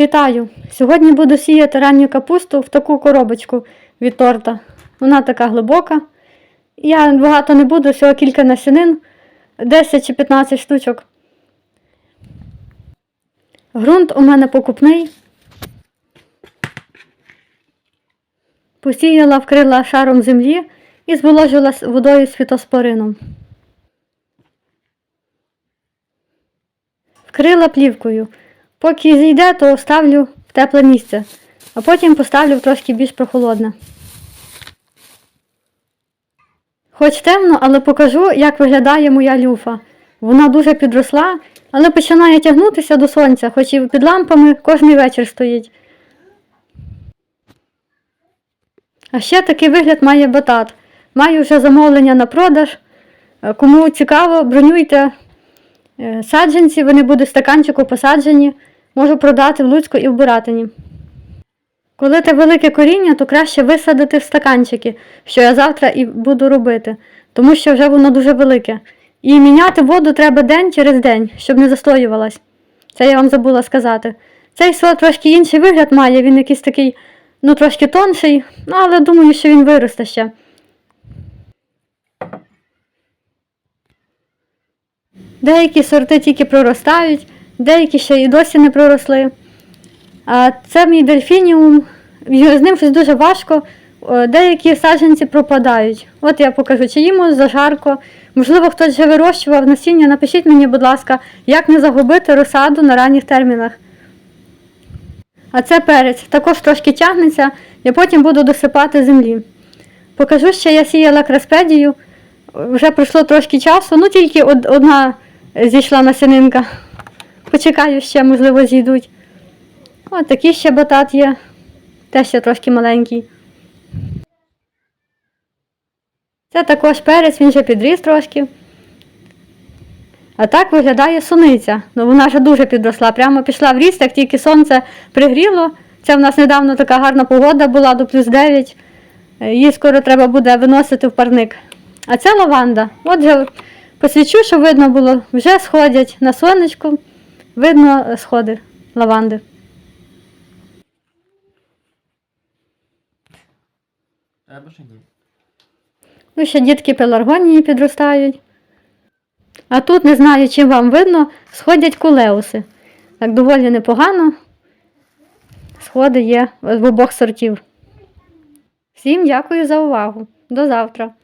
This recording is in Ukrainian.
Вітаю! Сьогодні буду сіяти ранню капусту в таку коробочку від торта. Вона така глибока. Я багато не буду, всього кілька насінин, 10 чи 15 штучок. Грунт у мене покупний. Посіяла, вкрила шаром землі і зволожила водою з фітоспорином. Вкрила плівкою. Поки зійде, то ставлю в тепле місце, а потім поставлю в трошки більш прохолодне. Хоч темно, але покажу, як виглядає моя люфа. Вона дуже підросла, але починає тягнутися до сонця, хоч і під лампами кожний вечір стоїть. А ще такий вигляд має батат. Маю вже замовлення на продаж. Кому цікаво, бронюйте е, саджанці, вони будуть в стаканчику посаджені. Можу продати в Луцьку і в Буратині. Коли те велике коріння, то краще висадити в стаканчики, що я завтра і буду робити, тому що вже воно дуже велике. І міняти воду треба день через день, щоб не застоювалась. Це я вам забула сказати. Цей сорт трошки інший вигляд має, він якийсь такий, ну трошки тонший, ну, але думаю, що він виросте ще. Деякі сорти тільки проростають, деякі ще і досі не проросли. А це мій дельфініум. З ним щось дуже важко. Деякі саджанці пропадають. От я покажу, чи йому зажарко. Можливо, хтось вже вирощував насіння. Напишіть мені, будь ласка, як не загубити розсаду на ранніх термінах. А це перець. Також трошки тягнеться, я потім буду досипати землі. Покажу, що я сіяла краспедію. Вже пройшло трошки часу, ну тільки одна зійшла насінинка. Почекаю ще, можливо, зійдуть. О, такий ще батат є. Теж ще трошки маленький. Це також перець, він вже підріс трошки. А так виглядає суниця. Ну вона вже дуже підросла. Прямо пішла в ріст, як тільки сонце пригріло. Це в нас недавно така гарна погода була до плюс 9. Е, Її скоро треба буде виносити в парник. А це лаванда. Отже, посвічу, щоб видно було, вже сходять на сонечку, видно сходи лаванди. Треба чи ні? Ну, ще дітки пеларгонії підростають. А тут, не знаю, чи вам видно, сходять кулеуси. Так доволі непогано. Сходи є в обох сортів. Всім дякую за увагу. До завтра.